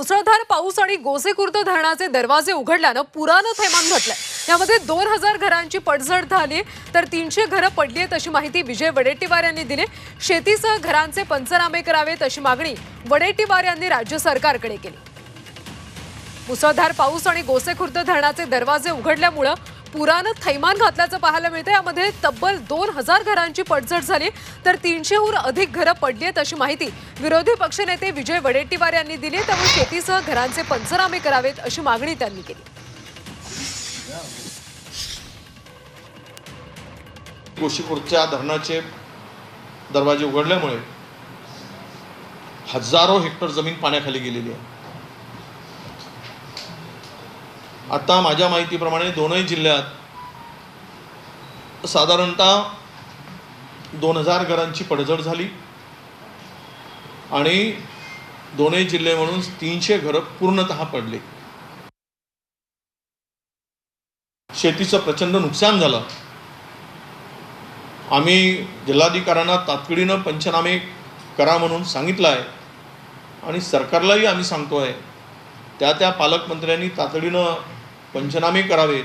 मुसळधार पाऊस आणि गोसेखुर्द धरणाचे दरवाजे उघडल्यानं पुरानं थैमान घटलंय. यामध्ये दोन हजार घरांची पडझड झाली तर तीनशे घरं पडली आहेत अशी माहिती विजय वडेट्टीवार यांनी दिली. शेतीसह घरांचे पंचनामे करावेत अशी मागणी वडेट्टीवार यांनी राज्य सरकारकडे केली. मुसळधार पाऊस आणि गोसेखुर्द धरणाचे दरवाजे उघडल्यामुळं पुरानं थैमान घातल्याचं पाहायला मिळतं यामध्ये तब्बल दोन हजार घरांची पडझड झाली. तर तीनशेहून अधिक घरं पडली आहेत अशी माहिती विरोधी पक्षनेते विजय वडेट्टीवार यांनी दिली त्यामुळे शेतीसह घरांचे पंचनामे करावेत अशी मागणी त्यांनी केली. कोशीपूरच्या धरणाचे दरवाजे उघडल्यामुळे हजारो हेक्टर जमीन पाण्याखाली गेलेली आहे. आता माझ्या माहितीप्रमाणे दोनही जिल्ह्यात साधारणतः दोन हजार घरांची पडझड झाली. आणि दोनही जिल्हे म्हणून तीनशे घरं पूर्णतः पडली. शेतीचं प्रचंड नुकसान झालं. आम्ही जिल्हाधिकाऱ्यांना तातडीनं पंचनामे करा म्हणून सांगितलं आहे आणि सरकारलाही आम्ही सांगतो आहे त्या त्या पालकमंत्र्यांनी तातडीनं पंचनामे करावेत.